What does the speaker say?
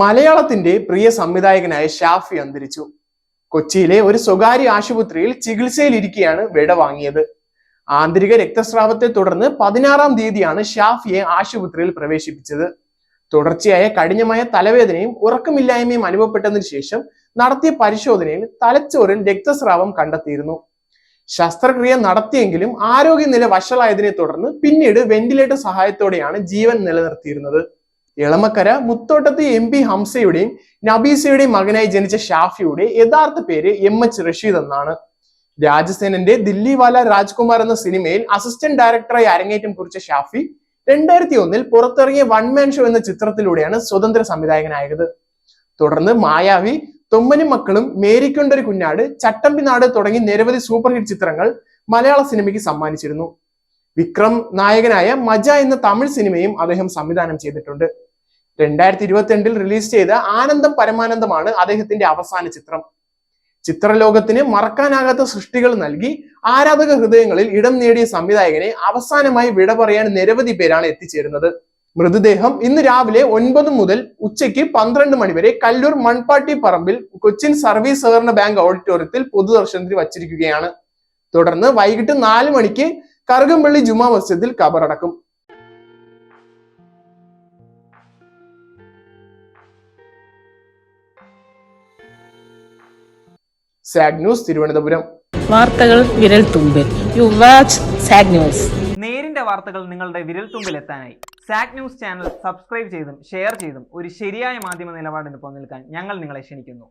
മലയാളത്തിന്റെ പ്രിയ സംവിധായകനായ ഷാഫി അന്തരിച്ചു. കൊച്ചിയിലെ ഒരു സ്വകാര്യ ആശുപത്രിയിൽ ചികിത്സയിലിരിക്കെയാണ് വിട വാങ്ങിയത്. ആന്തരിക രക്തസ്രാവത്തെ തുടർന്ന് പതിനാറാം തീയതിയാണ് ഷാഫിയെ ആശുപത്രിയിൽ പ്രവേശിപ്പിച്ചത്. തുടർച്ചയായ കഠിനമായ തലവേദനയും ഉറക്കമില്ലായ്മയും അനുഭവപ്പെട്ടതിനു ശേഷം നടത്തിയ പരിശോധനയിൽ തലച്ചോറിൽ രക്തസ്രാവം കണ്ടെത്തിയിരുന്നു. ശസ്ത്രക്രിയ നടത്തിയെങ്കിലും ആരോഗ്യനില വഷളായതിനെ തുടർന്ന് പിന്നീട് വെന്റിലേറ്റർ സഹായത്തോടെയാണ് ജീവൻ നിലനിർത്തിയിരുന്നത്. ഇളമക്കര മുത്തോട്ടത്ത് എം പി ഹംസയുടെയും നബീസയുടെയും മകനായി ജനിച്ച ഷാഫിയുടെ യഥാർത്ഥ പേര് എം എച്ച് റഷീദ് എന്നാണ്. രാജസേനന്റെ ദില്ലിവാല രാജ്കുമാർ എന്ന സിനിമയിൽ അസിസ്റ്റന്റ് ഡയറക്ടറായി അരങ്ങേറ്റം കുറിച്ച ഷാഫി രണ്ടായിരത്തി ഒന്നിൽ പുറത്തിറങ്ങിയ വൺ മാൻ ഷോ എന്ന ചിത്രത്തിലൂടെയാണ് സ്വതന്ത്ര സംവിധായകനായത്. തുടർന്ന് മായാവി തൊമ്മനും മക്കളും മേരിക്കൊണ്ടൊരു കുഞ്ഞാട് ചട്ടമ്പിനാട് തുടങ്ങി നിരവധി സൂപ്പർ ഹിറ്റ് ചിത്രങ്ങൾ മലയാള സിനിമയ്ക്ക് സമ്മാനിച്ചിരുന്നു. വിക്രം നായകനായ മജ എന്ന തമിഴ് സിനിമയും അദ്ദേഹം സംവിധാനം ചെയ്തിട്ടുണ്ട്. രണ്ടായിരത്തി ഇരുപത്തിരണ്ടിൽ റിലീസ് ചെയ്ത ആനന്ദം പരമാനന്ദമാണ് അദ്ദേഹത്തിന്റെ അവസാന ചിത്രം. ചിത്രലോകത്തിന് മറക്കാനാകാത്ത സൃഷ്ടികൾ നൽകി ആരാധക ഹൃദയങ്ങളിൽ ഇടം നേടിയ സംവിധായകനെ അവസാനമായി വിട പറയാൻ നിരവധി പേരാണ് എത്തിച്ചേരുന്നത്. മൃതദേഹം ഇന്ന് രാവിലെ ഒൻപത് മുതൽ ഉച്ചയ്ക്ക് പന്ത്രണ്ട് മണിവരെ കല്ലൂർ മൺപാട്ടി പറമ്പിൽ കൊച്ചിൻ സർവീസ് സഹകരണ ബാങ്ക് ഓഡിറ്റോറിയത്തിൽ പൊതുദർശനത്തിന് വച്ചിരിക്കുകയാണ്. തുടർന്ന് വൈകിട്ട് നാല് മണിക്ക് കറുകംപള്ളി ജുമാ മസ്ജിദിൽ കബറടക്കും സാഗ് ന്യൂസ് തിരുവനന്തപുരം. വാർത്തകൾ വിരൽ തുമ്പിൽ. യു വാച്ച് സാഗ് ന്യൂസ്. നേരിന്റെ വാർത്തകൾ നിങ്ങളുടെ വിരൽ തുമ്പിൽ എത്താനായി. സാഗ് ന്യൂസ് ചാനൽ സബ്സ്ക്രൈബ് ചെയ്തും ഷെയർ ചെയ്തും ഒരു ശരിയായ മാധ്യമ നിലപാടിന് പോകാൻ ഞങ്ങൾ നിങ്ങളെ ക്ഷണിക്കുന്നു.